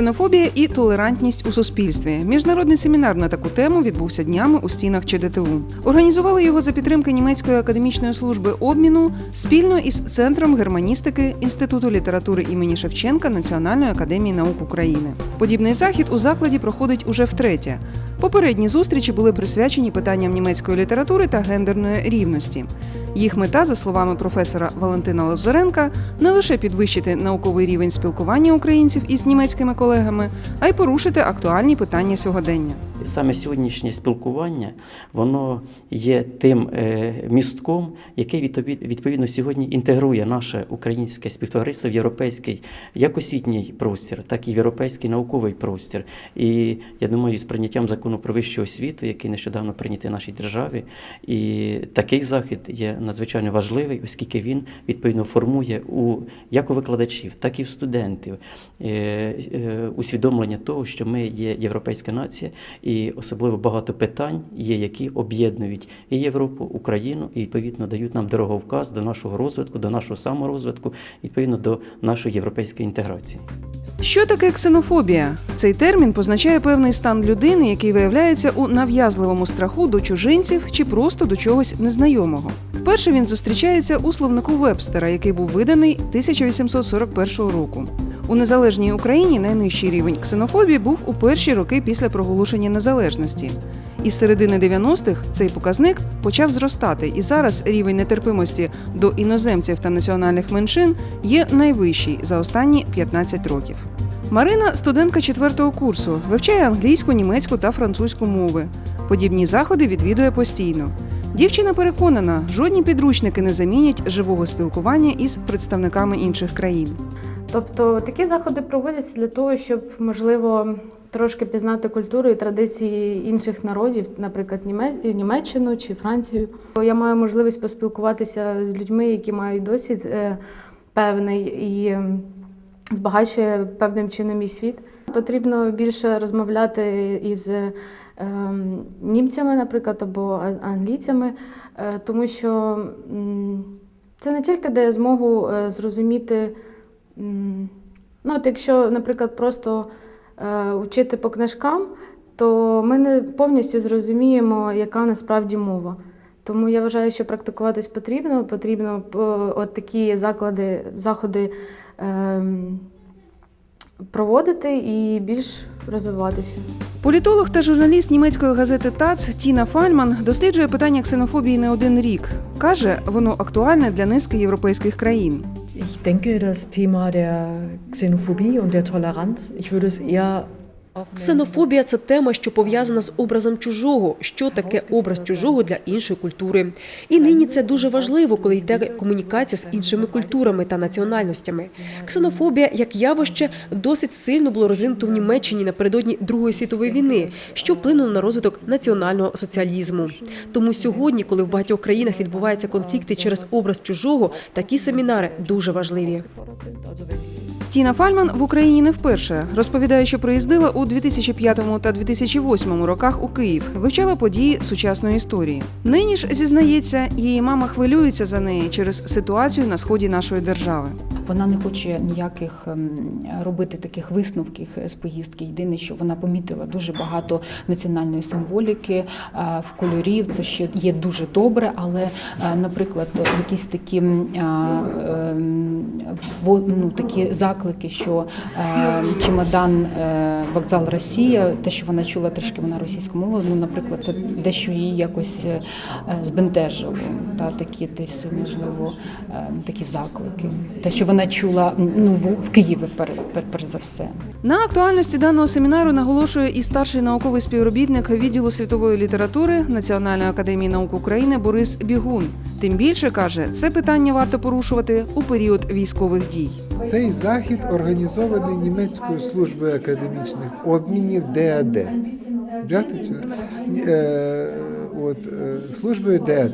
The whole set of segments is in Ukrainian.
Ксенофобія і толерантність у суспільстві. Міжнародний семінар на таку тему відбувся днями у стінах ЧДТУ. Організували його за підтримки німецької академічної служби обміну спільно із центром германістики Інституту літератури імені Шевченка Національної академії наук України. Подібний захід у закладі проходить уже втретє. Попередні зустрічі були присвячені питанням німецької літератури та гендерної рівності. Їх мета, за словами професора Валентина Лазаренка, не лише підвищити науковий рівень спілкування українців із німецькими колегами, а й порушити актуальні питання сьогодення. Саме сьогоднішнє спілкування воно є тим е, містком, який відповідно сьогодні інтегрує наше українське співтовариство в європейський як освітній простір, так і в європейський науковий простір. І я думаю, з прийняттям закону про вищу освіту, який нещодавно прийнятий в нашій державі, і такий захід є надзвичайно важливий, оскільки він відповідно формує у як у викладачів, так і в студентів е, е, усвідомлення того, що ми є європейська нація, і особливо багато питань є, які об'єднують і Європу, Україну, і відповідно дають нам дороговказ до нашого розвитку, до нашого саморозвитку, відповідно до нашої європейської інтеграції. Що таке ксенофобія? Цей термін позначає певний стан людини, який виявляється у нав'язливому страху до чужинців чи просто до чогось незнайомого. Вперше він зустрічається у словнику Вебстера, який був виданий 1841 року. У незалежній Україні найнижчий рівень ксенофобії був у перші роки після проголошення незалежності. Із середини 90-х цей показник почав зростати, і зараз рівень нетерпимості до іноземців та національних меншин є найвищий за останні 15 років. Марина студентка четвертого курсу, вивчає англійську, німецьку та французьку мови. Подібні заходи відвідує постійно. Дівчина переконана, жодні підручники не замінять живого спілкування із представниками інших країн. Тобто такі заходи проводяться для того, щоб можливо трошки пізнати культуру і традиції інших народів, наприклад, Німеччину чи Францію. Я маю можливість поспілкуватися з людьми, які мають досвід е, певний і збагачує певним чином мій світ. Потрібно більше розмовляти із е, ем, німцями, наприклад, або англійцями, е, тому що це не тільки дає змогу е, зрозуміти. Ну, от якщо, наприклад, просто е, вчити по книжкам, то ми не повністю зрозуміємо, яка насправді мова. Тому я вважаю, що практикуватись потрібно. Потрібно е, от такі заклади, заходи е, проводити і більш розвиватися. Політолог та журналіст німецької газети ТАЦ Тіна Фальман досліджує питання ксенофобії не один рік. Каже, воно актуальне для низки європейських країн. Ich denke, das Thema der Xenophobie und der Toleranz, ich würde es eher Ксенофобія це тема, що пов'язана з образом чужого. Що таке образ чужого для іншої культури? І нині це дуже важливо, коли йде комунікація з іншими культурами та національностями. Ксенофобія як явище досить сильно було розвинуто в Німеччині напередодні Другої світової війни, що вплинуло на розвиток національного соціалізму. Тому сьогодні, коли в багатьох країнах відбуваються конфлікти через образ чужого, такі семінари дуже важливі. Тіна Фальман в Україні не вперше. Розповідає, що приїздила у 2005 та 2008 роках у Київ, вивчала події сучасної історії. Нині ж зізнається, її мама хвилюється за неї через ситуацію на сході нашої держави. Вона не хоче ніяких ем, робити таких висновків з поїздки. Єдине, що вона помітила дуже багато національної символіки е, в кольорів. Це ще є дуже добре, але, е, наприклад, якісь такі а, ем, ну, такі заклики, що е, чемодан вокзал Росія, те, що вона чула трішки вона російську мову, ну, наприклад, це дещо її якось е, збентежило. Та, такі десь, можливо, е, такі заклики. Те, що вона чула ну, в, Києві, перш за все. На актуальності даного семінару наголошує і старший науковий співробітник відділу світової літератури Національної академії наук України Борис Бігун. Тим більше каже, це питання варто порушувати у період військових дій. Цей захід організований німецькою службою академічних обмінів ДАД. Е, от, е, службою ДАД.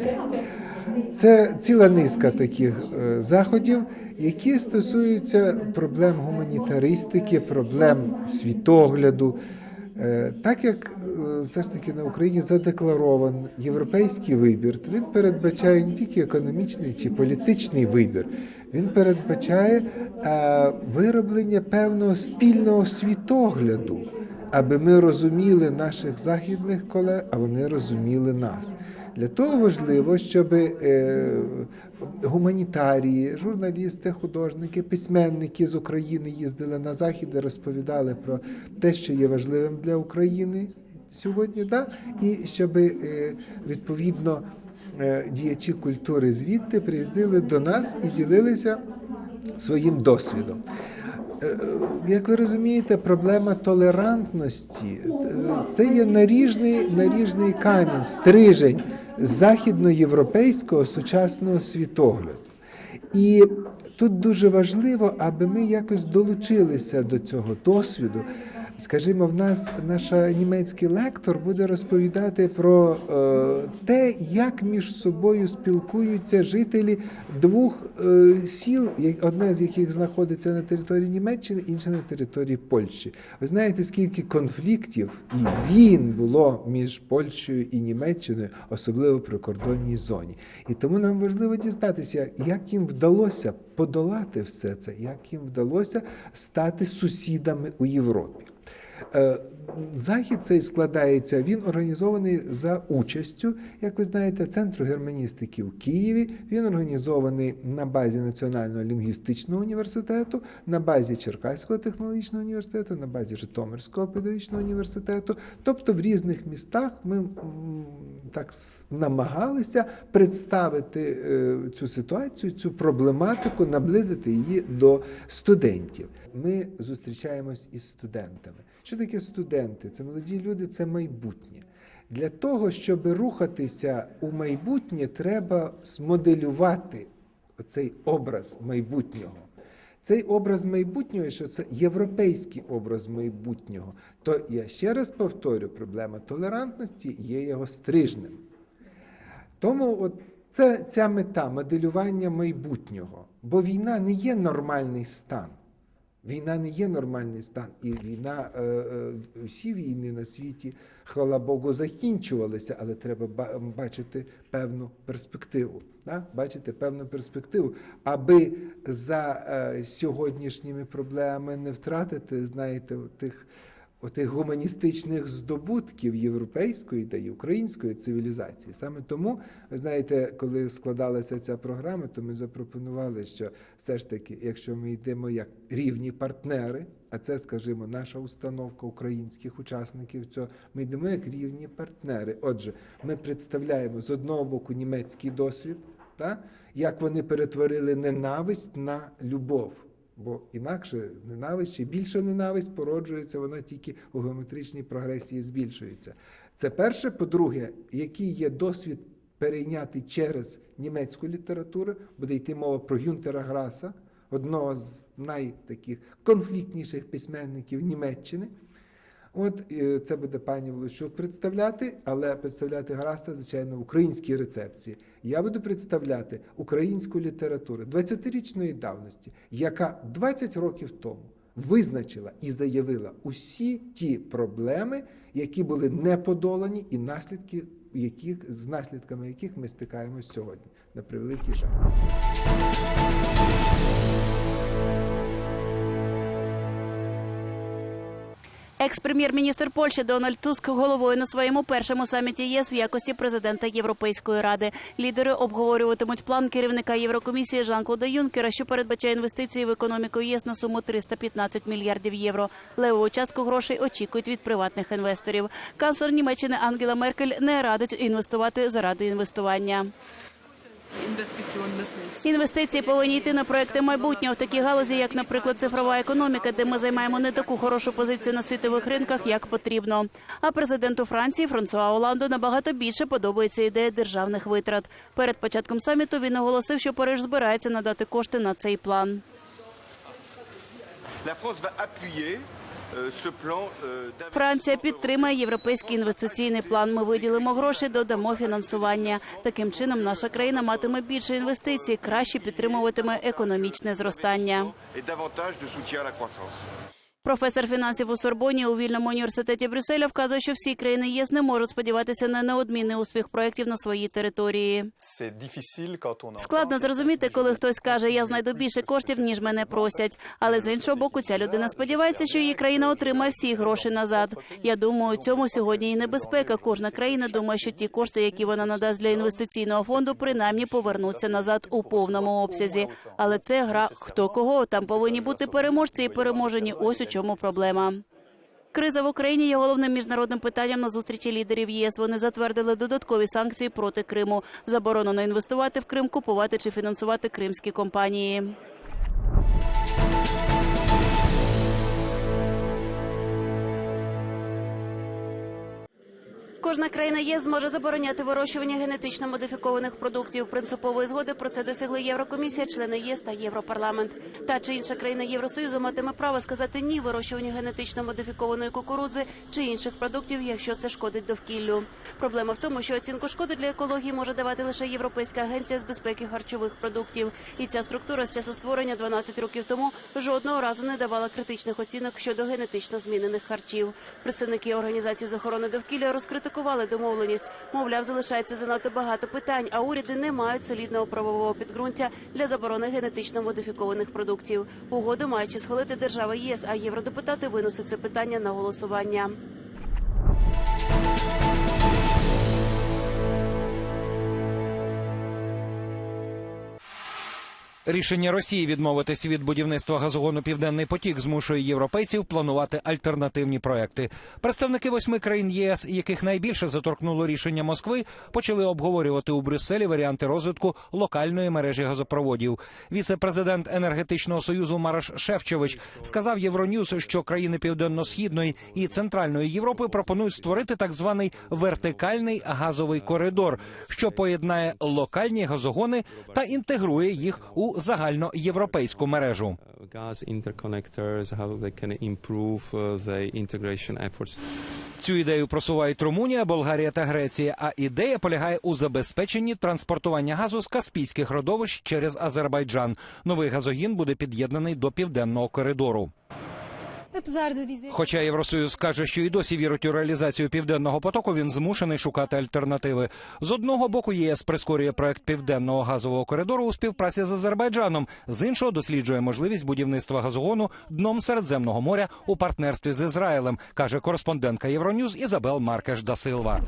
Це ціла низка таких е, заходів, які стосуються проблем гуманітаристики, проблем світогляду, Так як е, все ж таки на Україні задекларований європейський вибір, то він передбачає не тільки економічний чи політичний вибір, він передбачає е, вироблення певного спільного світогляду, аби ми розуміли наших західних колег, а вони розуміли нас. Для того важливо, щоб е, гуманітарії, журналісти, художники, письменники з України їздили на захід і розповідали про те, що є важливим для України сьогодні, да? і щоб е, відповідно е, діячі культури звідти приїздили до нас і ділилися своїм досвідом. Е, Як ви розумієте, проблема толерантності е, це є наріжний, наріжний камінь, стрижень західноєвропейського сучасного світогляду. І тут дуже важливо, аби ми якось долучилися до цього досвіду. Скажімо, в нас наша німецький лектор буде розповідати про е, те, як між собою спілкуються жителі двох е, сіл, одне з яких знаходиться на території Німеччини, інше на території Польщі. Ви знаєте, скільки конфліктів і війн було між Польщею і Німеччиною, особливо при кордонній зоні. І тому нам важливо дізнатися, як їм вдалося подолати все це, як їм вдалося стати сусідами у Європі. Е, Захід цей складається, він організований за участю, як ви знаєте, Центру германістики у Києві. Він організований на базі Національного лінгвістичного університету, на базі Черкаського технологічного університету, на базі Житомирського педагогічного університету. Тобто в різних містах ми так намагалися представити е, цю ситуацію, цю проблематику, наблизити її до студентів. Ми зустрічаємось із студентами. Що таке студенти? Це молоді люди, це майбутнє. Для того, щоб рухатися у майбутнє, треба змоделювати цей образ майбутнього. Цей образ майбутнього, що це європейський образ майбутнього, то я ще раз повторю, проблема толерантності є його стрижнем. Тому от це ця мета моделювання майбутнього. Бо війна не є нормальний стан. Війна не є нормальний стан, і війна, е, е, всі війни на світі, хвала Богу, закінчувалися, але треба ба- бачити певну перспективу. Бачити певну перспективу, аби за е, сьогоднішніми проблемами не втратити, знаєте, тих, отих гуманістичних здобутків європейської та й української цивілізації. Саме тому, ви знаєте, коли складалася ця програма, то ми запропонували, що все ж таки, якщо ми йдемо як рівні партнери, а це, скажімо, наша установка українських учасників цього, ми йдемо як рівні партнери. Отже, ми представляємо з одного боку німецький досвід, та, як вони перетворили ненависть на любов. Бо інакше ненависть, ще більша ненависть породжується, вона тільки у геометричній прогресії збільшується. Це перше. По-друге, який є досвід перейнятий через німецьку літературу, буде йти мова про Гюнтера Граса, одного з найтаких конфліктніших письменників Німеччини. От е, це буде пані Волощук представляти, але представляти Граса, звичайно, в українській рецепції. Я буду представляти українську літературу 20-річної давності, яка 20 років тому визначила і заявила усі ті проблеми, які були не подолані, і наслідки яких з наслідками яких ми стикаємось сьогодні. На превеликий жаль. Екс-прем'єр-міністр Польщі Дональд Туск головою на своєму першому саміті ЄС в якості президента Європейської ради. Лідери обговорюватимуть план керівника Єврокомісії Жан-Клода Юнкера, що передбачає інвестиції в економіку ЄС на суму 315 мільярдів євро. Левову частку грошей очікують від приватних інвесторів. Канцлер Німеччини Ангела Меркель не радить інвестувати заради інвестування. Інвестиції повинні йти на проекти майбутнього в такі галузі, як, наприклад, цифрова економіка, де ми займаємо не таку хорошу позицію на світових ринках, як потрібно. А президенту Франції Франсуа Оланду набагато більше подобається ідея державних витрат. Перед початком саміту він оголосив, що Париж збирається надати кошти на цей план. Франція підтримає європейський інвестиційний план. Ми виділимо гроші, додамо фінансування. Таким чином, наша країна матиме більше інвестицій, краще підтримуватиме економічне зростання. Професор фінансів у Сорбоні у вільному університеті Брюсселя вказує, що всі країни ЄС не можуть сподіватися на неодмінний успіх проєктів на своїй території. Складно зрозуміти, коли хтось каже, я знайду більше коштів, ніж мене просять. Але з іншого боку, ця людина сподівається, що її країна отримає всі гроші назад. Я думаю, у цьому сьогодні і небезпека. Кожна країна думає, що ті кошти, які вона надасть для інвестиційного фонду, принаймні повернуться назад у повному обсязі. Але це гра хто кого. Там повинні бути переможці і переможені. Ось у чому проблема. Криза в Україні є головним міжнародним питанням на зустрічі лідерів ЄС. Вони затвердили додаткові санкції проти Криму. Заборонено інвестувати в Крим, купувати чи фінансувати кримські компанії. Кожна країна ЄС зможе забороняти вирощування генетично модифікованих продуктів. Принципової згоди про це досягли Єврокомісія, члени ЄС та Європарламент. Та чи інша країна Євросоюзу матиме право сказати ні вирощуванню генетично модифікованої кукурудзи чи інших продуктів, якщо це шкодить довкіллю. Проблема в тому, що оцінку шкоди для екології може давати лише Європейська агенція з безпеки харчових продуктів. І ця структура з часу створення 12 років тому жодного разу не давала критичних оцінок щодо генетично змінених харчів. Представники організації з охорони довкілля розкритикували домовленість. Мовляв, залишається занадто багато питань, а уряди не мають солідного правового підґрунтя для заборони генетично модифікованих продуктів. Угоду маючи схвалити держава ЄС, а євродепутати виносять це питання на голосування. Рішення Росії відмовитись від будівництва газогону Південний потік змушує європейців планувати альтернативні проекти. Представники восьми країн ЄС, яких найбільше заторкнуло рішення Москви, почали обговорювати у Брюсселі варіанти розвитку локальної мережі газопроводів. Віце-президент енергетичного союзу Мараш Шефчович сказав Євроньюз, що країни південно-східної і центральної Європи пропонують створити так званий вертикальний газовий коридор, що поєднає локальні газогони та інтегрує їх у загальноєвропейську мережу. uh. Цю ідею просувають Румунія, Болгарія та Греція. А ідея полягає у забезпеченні транспортування газу з каспійських родовищ через Азербайджан. Новий газогін буде під'єднаний до південного коридору. Хоча Євросоюз каже, що і досі вірить у реалізацію південного потоку, він змушений шукати альтернативи. З одного боку, єС прискорює проект південного газового коридору у співпраці з Азербайджаном. З іншого досліджує можливість будівництва газогону дном Середземного моря у партнерстві з Ізраїлем, каже кореспондентка Євроньюз Ізабел Маркеш да Силва.